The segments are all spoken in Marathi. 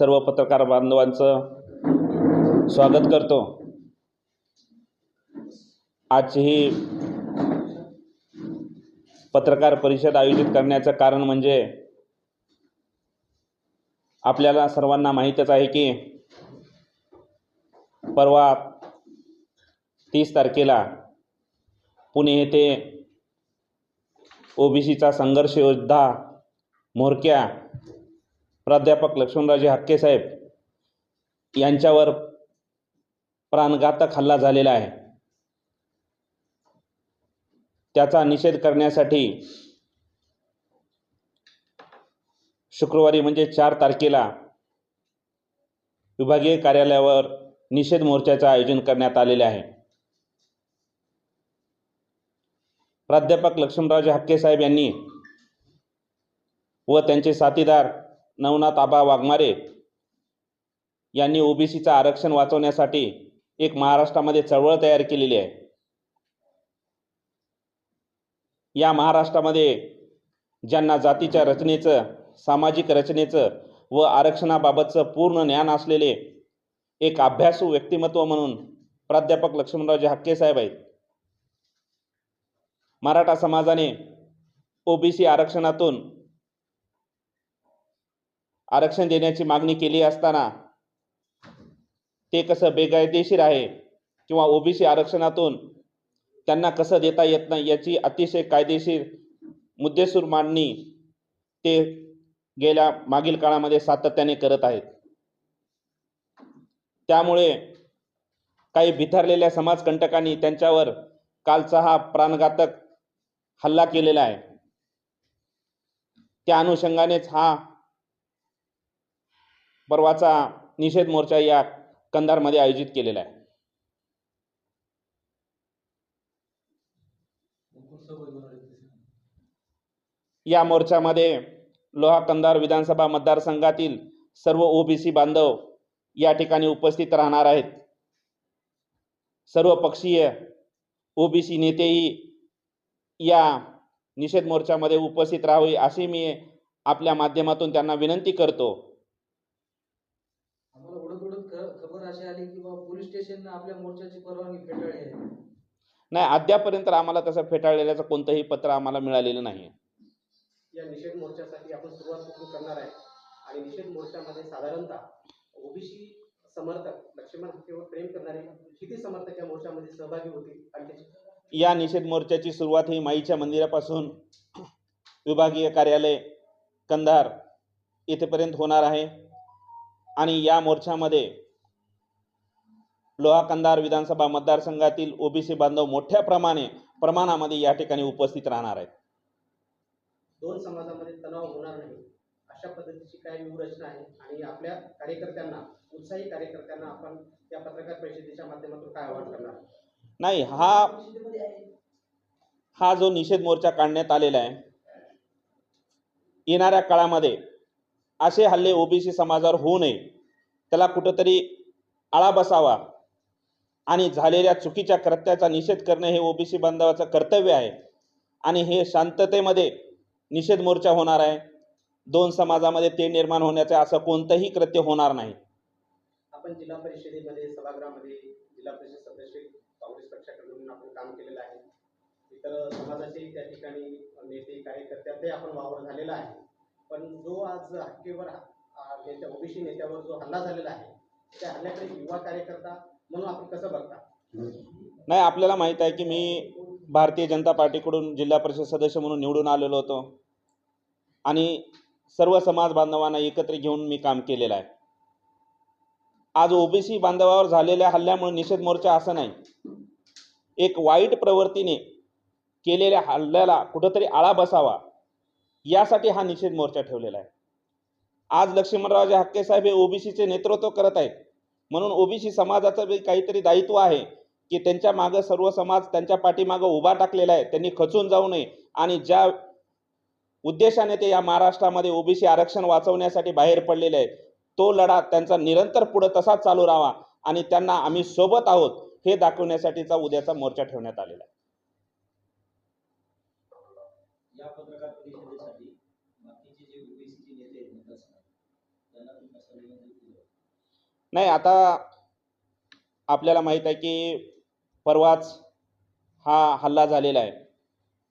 सर्व पत्रकार बांधवांचं स्वागत करतो. आजची ही पत्रकार परिषद आयोजित करण्याचं कारण म्हणजे आपल्याला सर्वांना माहीतच आहे की परवा तीस तारखेला पुणे येथे ओबीसीचा संघर्ष योद्धा म्होरक्या प्राध्यापक लक्ष्मणराजे हक्केसाहेब यांच्यावर प्राणघातक हल्ला झालेला आहे. त्याचा निषेध करण्यासाठी शुक्रवारी म्हणजे चार तारखेला विभागीय कार्यालयावर निषेध मोर्चाचं आयोजन करण्यात आलेले आहे. प्राध्यापक लक्ष्मणराजे हक्केसाहेब यांनी व त्यांचे साथीदार नवनाथ आबा वाघमारे यांनी ओबीसीचं आरक्षण वाचवण्यासाठी एक महाराष्ट्रामध्ये चळवळ तयार केलेली आहे. या महाराष्ट्रामध्ये ज्यांना जातीच्या रचनेचं सामाजिक रचनेचं व आरक्षणाबाबतचं पूर्ण ज्ञान असलेले एक अभ्यासू व्यक्तिमत्व म्हणून प्राध्यापक लक्ष्मणरावजी हक्केसाहेब आहेत. मराठा समाजाने ओबीसी आरक्षणातून आरक्षण देण्याची मागणी केली असताना ते कसं बेकायदेशीर आहे किंवा ओबीसी आरक्षणातून त्यांना कसं देता येत नाही याची अतिशय कायदेशीर मुद्देसूर मांडणी ते गेल्या मागील काळामध्ये सातत्याने करत आहेत. त्यामुळे काही बिथरलेल्या समाजकंटकांनी त्यांच्यावर कालचा हा प्राणघातक हल्ला केलेला आहे. त्या अनुषंगानेच हा परवाचा निषेध मोर्चा या कंधारमध्ये आयोजित केलेला आहे. या मोर्चामध्ये लोहा कंधार विधानसभा मतदारसंघातील सर्व ओबीसी बांधव या ठिकाणी उपस्थित राहणार आहेत. सर्व पक्षीय ओबीसी नेतेही या निषेध मोर्चामध्ये उपस्थित राहावे अशी मी आपल्या माध्यमातून त्यांना विनंती करतो. आम्हाला ओढत ओढत ख- खबर अशी आली की बाबा पोलीस स्टेशन आपल्या मोर्चाची परवानगी फेटाळली आहे. नाही अद्यापर्यंत आम्हाला तसं फेटाळलेल्याचं कोणतंही पत्र आम्हाला मिळालेलं नाही या निषेध मोर्चासाठी आपण सुरुवात कुठून करणार आहे. आणि निषेध मोर्चामध्ये साधारणतः ओबीसी समर्थक लक्ष्मण हत्तीवर प्रेम करणारे किती समर्थक या मोर्चामध्ये सहभागी होतील? आणि त्याची या निषेध मोर्चाची सुरुवात ही माईच्या मंदिरापासून विभागीय कार्यालय कंधार येथेपर्यंत होणार आहे. आणि या मोर्चामध्ये लोहा कंधार विधानसभा मतदारसंघातील ओबीसी बांधव मोठ्या प्रमाणे प्रमाणामध्ये या ठिकाणी उपस्थित राहणार आहेत. दोन समाजामध्ये तणाव होणार नाही. अशा पद्धतीची काय व्यूहरचना आहे? आणि आपल्या कार्यकर्त्यांना उत्साही कार्यकर्त्यांना आपण या पत्रकार परिषदेच्या माध्यमातून काय आवाहन करणार? नाही हा हा जो निषेध मोर्चा काढण्यात आलेला आहे येणाऱ्या काळामध्ये असे हल्ले ओबीसी समाजावर होऊ नये. त्याला कुठंतरी आळा बसावा आणि झालेल्या चुकीच्या कृत्याचा निषेध करणे हे ओबीसी बांधवाचं कर्तव्य आहे. आणि हे शांततेमध्ये निषेध मोर्चा होणार आहे. दोन समाजामध्ये ते निर्माण होण्याचे असं कोणतंही कृत्य होणार नाही. आपण जिल्हा परिषदेमध्ये सभागृहामध्ये जिल्हा परिषद सदस्य काँग्रेस पक्षाकडून आपण काम केलेलं आहे. इतर समाजाचे त्या ठिकाणी नेते कार्यकर्त्यातही आपण वावर झालेला आहे. पण जो आज हक्केवर नेत्या ओबीसी नेत्यावर जो हल्ला झालेला आहे त्या हल्ल्याकडे युवा कार्यकर्ता म्हणून आपण कसं बघता? नाही आपल्याला माहीत आहे की मी भारतीय जनता पार्टीकडून जिल्हा परिषद सदस्य म्हणून निवडून आलेलो होतो. आणि सर्व समाज बांधवांना एकत्र घेऊन मी काम केलेलं आहे. आज ओबीसी बांधवावर झालेल्या हल्ल्यामुळे निषेध मोर्चा असं नाही. एक वाईट प्रवृत्तीने केलेल्या हल्ल्याला कुठंतरी आळा बसावा. यासाठी हा निषेध मोर्चा ठेवलेला आहे. आज लक्ष्मणरावजे हक्के साहेब हे ओबीसीचे नेतृत्व करत आहेत. म्हणून ओबीसी समाजाचं काहीतरी दायित्व आहे की त्यांच्या मागं सर्व समाज त्यांच्या पाठीमागं उभा टाकलेला आहे. त्यांनी खचून जाऊ नये. आणि ज्या उद्देशाने ते या महाराष्ट्रामध्ये ओबीसी आरक्षण वाचवण्यासाठी बाहेर पडलेले आहेत तो लढा त्यांचा निरंतर पुढे तसाच चालू राहावा आणि त्यांना आम्ही सोबत आहोत हे दाखवण्यासाठीचा उद्याचा मोर्चा ठेवण्यात आलेला आहे या पत्रकार परिषदेसाठी बाकीचे जे ओबीसीचे नेते आहेत मतदारसंघात त्यांना तुम्ही कसं नाही आता आपल्याला माहीत आहे की परवाच हा हल्ला झालेला आहे.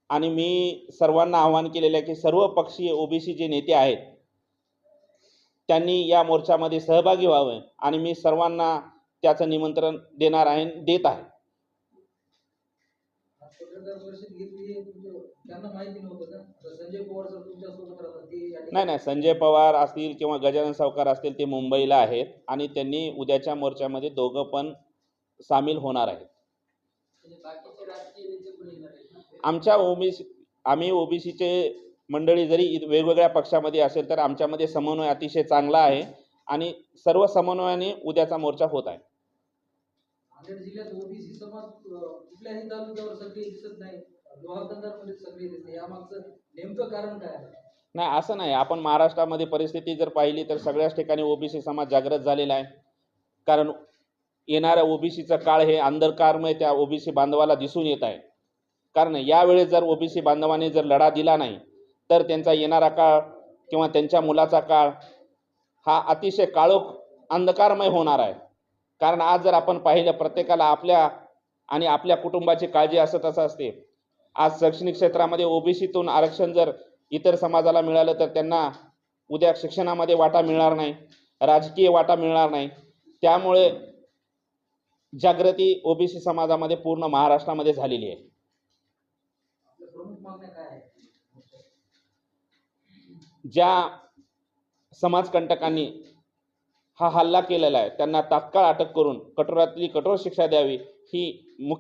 आणि मी सर्वांना आवाहन केलेलं आहे की सर्व पक्षीय ओबीसी जे नेते आहेत त्यांनी या मोर्चामध्ये सहभागी व्हावे. आणि मी सर्वांना त्याचं निमंत्रण देणार आहे देत आहे. पत्रकार परिषद घेतली आहे, तुमचं- त्यांना माहिती नव्हतं का? आता संजय पवार सर तुमच्यासोबत राहतात ते या ठिकाणी- नाही नाही संजय पवार असतील किंवा गजानन सावकार असतील ते मुंबईला आहेत आणि त्यांनी उद्याच्या मोर्चामध्ये दोघं पण सामील होणार आहेत. म्हणजे बाकीचे राजकीय नेते पण येणार आहेत ना? आमच्या ओबीसी आम्ही ओबीसीचे मंडळी जरी वेगवेगळ्या पक्षामध्ये असेल तर आमच्यामध्ये समन्वय अतिशय चांगला आहे आणि सर्व समन्वयाने उद्याचा मोर्चा होत आहे. नांदेड जिल्ह्यात ओबीसी समाज कुठल्याही तालुक्यावर सक्रिय दिसत नाही. लोहाकंदारमध्ये सक्रिय दिसते यामागचं नेमकं कारण काय आहे? नाही असं नाही. आपण महाराष्ट्रामध्ये परिस्थिती जर पाहिली तर सगळ्याच ठिकाणी ओबीसी समाज जागृत झालेला आहे. कारण येणाऱ्या ओबीसीचा काळ हे अंधकारमय त्या ओबीसी बांधवाला दिसून येत आहे. कारण यावेळेस जर ओबीसी बांधवाने जर लढा दिला नाही तर त्यांचा येणारा काळ किंवा त्यांच्या मुलाचा काळ हा अतिशय काळोख अंधकारमय होणार आहे. कारण आज जर आपण पाहिलं प्रत्येकाला आपल्या आणि आपल्या कुटुंबाची काळजी असत असं असते. आज शैक्षणिक क्षेत्रामध्ये ओबीसीतून आरक्षण जर इतर समाजाला मिळालं तर त्यांना उद्या शिक्षणामध्ये वाटा मिळणार नाही राजकीय वाटा मिळणार नाही. त्यामुळे जागृती ओबीसी समाजामध्ये पूर्ण महाराष्ट्रामध्ये झालेली आहे. ज्या समाजकंटकांनी हा हल्ला केलेला आहे. त्यांना तात्काळ अटक करून कठोरातली कठोर शिक्षा द्यावी. ही मुख्य